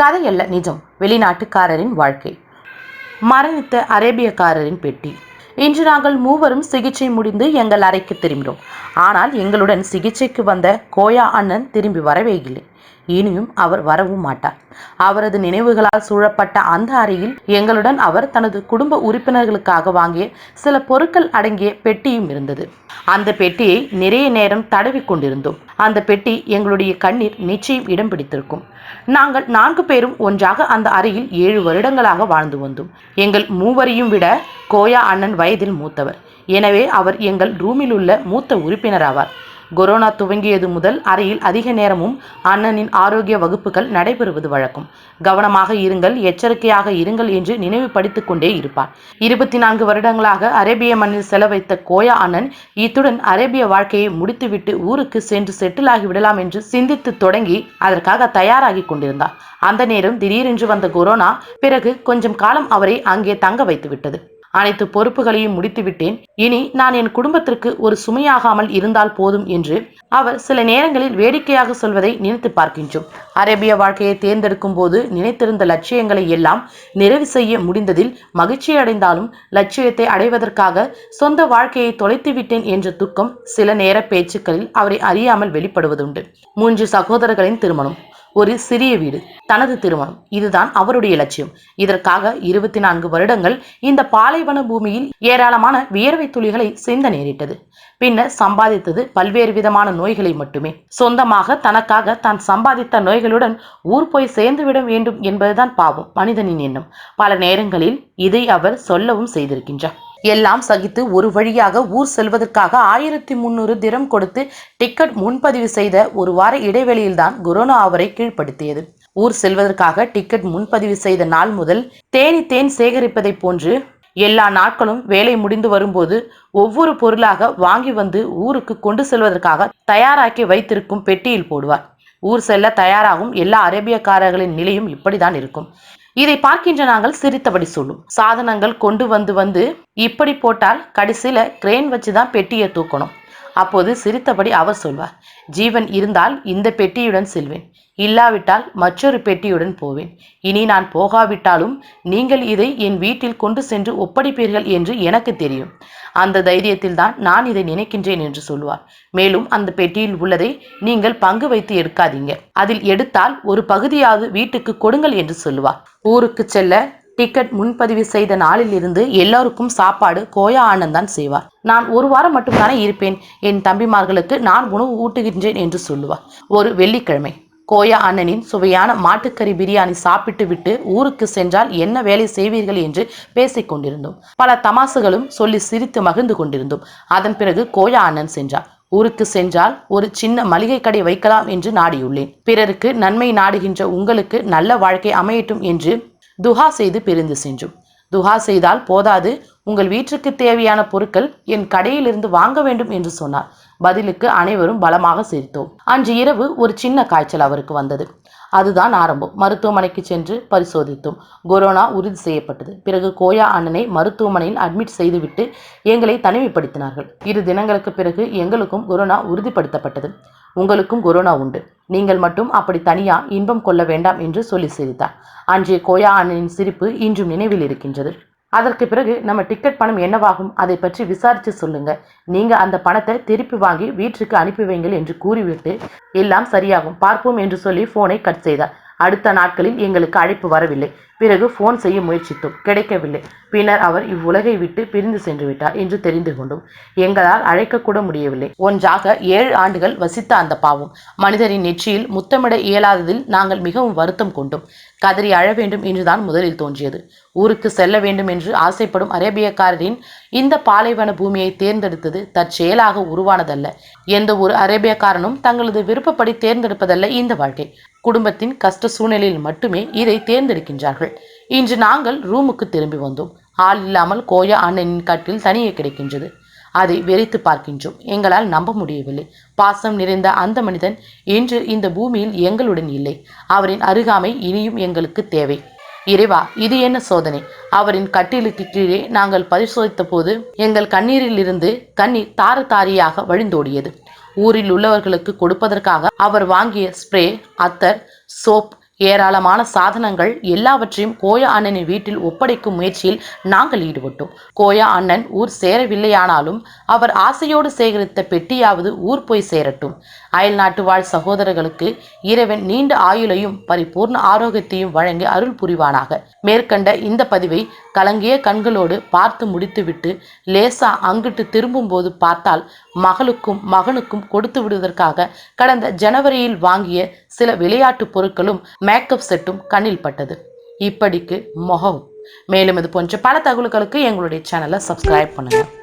கதையல்ல நிஜம். வெளிநாட்டுக்காரரின் வாழ்க்கை. மரணித்த அரேபியக்காரரின் பெட்டி. இன்று நாங்கள் மூவரும் சிகிச்சை முடிந்து எங்கள் அறைக்கு திரும்பினோம். ஆனால் எங்களுடன் சிகிச்சைக்கு வந்த கோயா அண்ணன் திரும்பி வரவே இல்லை. இனியும் அவர் வரவும் மாட்டார். அவரது நினைவுகளால் சூழப்பட்ட அந்த அறையில் எங்களுடன் அவர் தனது குடும்ப உறுப்பினர்களுக்காக வாங்கிய சில பொருட்கள் அடங்கிய பெட்டியும் இருந்தது. அந்த பெட்டியை நிறைய நேரம் தடவி கொண்டிருந்தோம். அந்த பெட்டி எங்களுடைய கண்ணீர் நிச்சயம் இடம் பிடித்திருக்கும். நாங்கள் நான்கு பேரும் ஒன்றாக அந்த அறையில் ஏழு வருடங்களாக வாழ்ந்து வந்தோம். எங்கள் மூவரையும் விட கோயா அண்ணன் வயதில் மூத்தவர். எனவே அவர் எங்கள் ரூமில் உள்ள மூத்த உறுப்பினர் ஆவார் கொரோனா துவங்கியது முதல் அறையில் அதிக நேரமும் அண்ணனின் ஆரோக்கிய வகுப்புகள் நடைபெறுவது வழக்கம். கவனமாக இருங்கள் எச்சரிக்கையாக இருங்கள் என்று நினைவுபடுத்திக் கொண்டே இருப்பார். இருபத்தி நான்கு வருடங்களாக அரேபிய மண்ணில் செலவைத்த கோயா அண்ணன் இத்துடன் அரேபிய வாழ்க்கையை முடித்துவிட்டு ஊருக்கு சென்று செட்டிலாகி விடலாம் என்று சிந்தித்து தொடங்கி அதற்காக தயாராகி கொண்டிருந்தார். அந்த நேரம் திடீரென்று வந்த கொரோனா பிறகு கொஞ்சம் காலம் அவரை அங்கே தங்க வைத்து விட்டது அனைத்து பொறுப்புகளையும் முடித்துவிட்டேன். இனி நான் என் குடும்பத்திற்கு ஒரு சுமையாகாமல் இருந்தால் போதும் என்று அவர் சில நேரங்களில் வேடிக்கையாக சொல்வதை நினைத்து பார்க்கின்றோம். அரேபிய வாழ்க்கையை தேர்ந்தெடுக்கும் போது நினைத்திருந்த லட்சியங்களை எல்லாம் நிறைவு செய்ய முடிந்ததில் மகிழ்ச்சி அடைந்தாலும் லட்சியத்தை அடைவதற்காக சொந்த வாழ்க்கையை தொலைத்து விட்டேன் என்ற துக்கம் சில நேர பேச்சுக்களில் அவரை அறியாமல் வெளிப்படுவதுண்டு. மூன்று சகோதரர்களின் திருமணம். ஒரு சிறிய வீடு. தனது திருமணம். இதுதான் அவருடைய லட்சியம். இதற்காக இருபத்தி நான்கு வருடங்கள் இந்த பாலைவன பூமியில் ஏராளமான வியர்வை துளிகளை சிந்த நேரிட்டது. பின்னர் சம்பாதித்தது பல்வேறு விதமான நோய்களை மட்டுமே. சொந்தமாக தனக்காக தான் சம்பாதித்த நோய்களுடன் ஊர் போய் சேர்ந்துவிட வேண்டும் என்பதுதான் பாவம் மனிதனின் எண்ணம். பல நேரங்களில் இதை அவர் சொல்லவும் செய்திருக்கின்றார். எல்லாம் சகித்து ஒரு வழியாக ஊர் செல்வதற்காக ஆயிரத்தி முன்னூறு திரம் கொடுத்து டிக்கெட் முன்பதிவு செய்த ஒரு வார இடைவெளியில்தான் கொரோனா அவரை கீழ்ப்படுத்தியது. ஊர் செல்வதற்காக டிக்கெட் முன்பதிவு செய்த நாள் முதல் தேனி தேன் சேகரிப்பதைப் போன்று எல்லா நாட்களும் வேலை முடிந்து வரும்போது ஒவ்வொரு பொருளாக வாங்கி வந்து ஊருக்கு கொண்டு செல்வதற்காக தயாராக்கி வைத்திருக்கும் பெட்டியில் போடுவார். ஊர் செல்ல தயாராகும் எல்லா அரேபியக்காரர்களின் நிலையும் இப்படிதான் இருக்கும். இதை பார்க்கின்ற நாங்கள் சிரித்தபடி சொல்லும். சாதனங்கள் கொண்டு வந்து வந்து இப்படி போட்டால் கடைசியில கிரேன் வச்சு தான் பெட்டியை தூக்கணும். அப்போது சிரித்தபடி அவர் சொல்வார் ஜீவன் இருந்தால் இந்த பெட்டியுடன் செல்வேன் இல்லாவிட்டால் மற்றொரு பெட்டியுடன் போவேன். இனி நான் போகாவிட்டாலும் நீங்கள் இதை என் வீட்டில் கொண்டு சென்று ஒப்படைப்பீர்கள் என்று எனக்கு தெரியும். அந்த தைரியத்தில் தான் நான் இதை நினைக்கின்றேன் என்று சொல்லுவார் மேலும் அந்த பெட்டியில் உள்ளதை நீங்கள் பங்கு வைத்து எடுக்காதீங்க. அதில் எடுத்தால் ஒரு பகுதியாவது வீட்டுக்கு கொடுங்கள் என்று சொல்லுவார் ஊருக்கு செல்ல டிக்கெட் முன்பதிவு செய்த நாளில் இருந்து எல்லோருக்கும் சாப்பாடு கோயா ஆனந்த் தான் செய்வார். நான் ஒரு வாரம் மட்டும்தானே இருப்பேன். என் தம்பிமார்களுக்கு நான் உணவு ஊட்டுகின்றேன் என்று சொல்லுவார். ஒரு வெள்ளிக்கிழமை கோயா அண்ணனின் சுவையான மாட்டுக்கறி பிரியாணி சாப்பிட்டு விட்டு ஊருக்கு சென்றால் என்ன வேலை செய்வீர்கள் என்று பேசிக் கொண்டிருந்தோம். பல தமாசுகளும் சொல்லி சிரித்து மகிழ்ந்து கொண்டிருந்தோம். அதன் பிறகு கோயா அண்ணன் சென்றார். ஊருக்கு சென்றால் ஒரு சின்ன மளிகை கடை வைக்கலாம் என்று நாடியுள்ளேன். பிறருக்கு நன்மை நாடுகின்ற உங்களுக்கு நல்ல வாழ்க்கை அமையட்டும் என்று துஹா செய்து பிரிந்து சென்றோம். துஹா செய்தால் போதாது உங்கள் வீட்டிற்கு தேவையான பொருட்கள் என் கடையிலிருந்து வாங்க வேண்டும் என்று சொன்னார். பதிலுக்கு அனைவரும் பலமாக சிரித்தோம். அன்று இரவு ஒரு சின்ன காய்ச்சல் அவருக்கு வந்தது. அதுதான் ஆரம்பம். மருத்துவமனைக்கு சென்று பரிசோதித்தோம். கொரோனா உறுதி செய்யப்பட்டது. பிறகு கோயா அண்ணனை மருத்துவமனையில் அட்மிட் செய்துவிட்டு எங்களை தனிமைப்படுத்தினார்கள். இரு தினங்களுக்கு பிறகு எங்களுக்கும் கொரோனா உறுதிப்படுத்தப்பட்டது. உங்களுக்கும் கொரோனா உண்டு. நீங்கள் மட்டும் அப்படி தனியா இன்பம் கொள்ள வேண்டாம் என்று சொல்லி சிரித்தார். அன்றைய கோயா அண்ணனின் சிரிப்பு இன்றும் நினைவில் இருக்கின்றது. அதற்கு பிறகு நம்ம டிக்கெட் பணம் என்னவாகும்? அதை பற்றி விசாரித்து சொல்லுங்க. நீங்க அந்த பணத்தை திருப்பி வாங்கி வீட்டிற்கு அனுப்பி வைங்கள் என்று கூறிவிட்டு எல்லாம் சரியாகும். பார்ப்போம் என்று சொல்லி போனை கட் செய்தார். அடுத்த நாட்களில் எங்களுக்கு அழைப்பு வரவில்லை. பிறகு ஃபோன் செய்ய முயற்சித்தோம். கிடைக்கவில்லை. பின்னர் அவர் இவ்வுலகை விட்டு பிரிந்து சென்று விட்டார் என்று தெரிந்து கொண்டோம். எங்களால் அழைக்கக்கூட முடியவில்லை. ஒன்றாக ஏழு ஆண்டுகள் வசித்த அந்த பாவம். மனிதரின் நெற்றியில் முத்தமிட இயலாததில் நாங்கள் மிகவும் வருத்தம் கொண்டோம். கதறி அழ வேண்டும் என்றுதான் முதலில் தோன்றியது. ஊருக்கு செல்ல வேண்டும் என்று ஆசைப்படும் அரேபியக்காரரின் இந்த பாலைவன பூமியை தேர்ந்தெடுத்தது தற்செயலாக உருவானதல்ல. எந்த ஒரு அரேபியக்காரனும் தங்களது விருப்பப்படி தேர்ந்தெடுப்பதல்ல இந்த வாழ்க்கை. குடும்பத்தின் கஷ்ட சூழ்நிலையில் மட்டுமே இதை தேர்ந்தெடுக்கின்றார்கள். இன்று நாங்கள் ரூமுக்கு திரும்பி வந்தோம். ஆள் இல்லாமல் கோயா அண்ணனின் கட்டில் தனியே கிடைக்கின்றது. அதை வெறித்து பார்க்கின்றோம். எங்களால் நம்ப முடியவில்லை. பாசம் நிறைந்த அந்த மனிதன் இன்று இந்த பூமியில் எங்களுடன் இல்லை. அவரின் அருகாமை இனியும் எங்களுக்கு தேவை. இறைவா இது என்ன சோதனை? அவரின் கட்டிலுக்கு கீழே நாங்கள் பரிசோதித்த போது எங்கள் கண்ணீரில் இருந்து கண்ணீர் தார தாரியாக வழிந்தோடியது. ஊரில் உள்ளவர்களுக்கு கொடுப்பதற்காக அவர் வாங்கிய ஸ்ப்ரே அத்தர் சோப் ஏராளமான சாதனங்கள் எல்லாவற்றையும் கோயா அண்ணனின் வீட்டில் ஒப்படைக்கும் முயற்சியில் நாங்கள் ஈடுபட்டோம். கோயா அண்ணன் ஊர் சேரவில்லையானாலும் அவர் ஆசையோடு சேகரித்த பெட்டியாவது ஊர் போய் சேரட்டும். அயல் நாட்டு வாழ் சகோதரர்களுக்கு இறைவன் நீண்ட ஆயுளையும் பரிபூர்ண ஆரோக்கியத்தையும் வழங்கி அருள் புரிவானாக. மேற்கண்ட இந்த பதிவை கலங்கிய கண்களோடு பார்த்து முடித்துவிட்டு லேசா அங்கிட்டு திரும்பும்போது பார்த்தால் மகளுக்கும் மகனுக்கும் கொடுத்து விடுவதற்காக கடந்த ஜனவரியில் வாங்கிய சில விளையாட்டு பொருட்களும் மேக்கப் செட்டும் கண்ணில் பட்டது. இப்படிக்கு முகம் மேலும் இது போன்ற பல தகவல்களுக்கு எங்களுடைய சேனலை சப்ஸ்கிரைப் பண்ணுங்கள்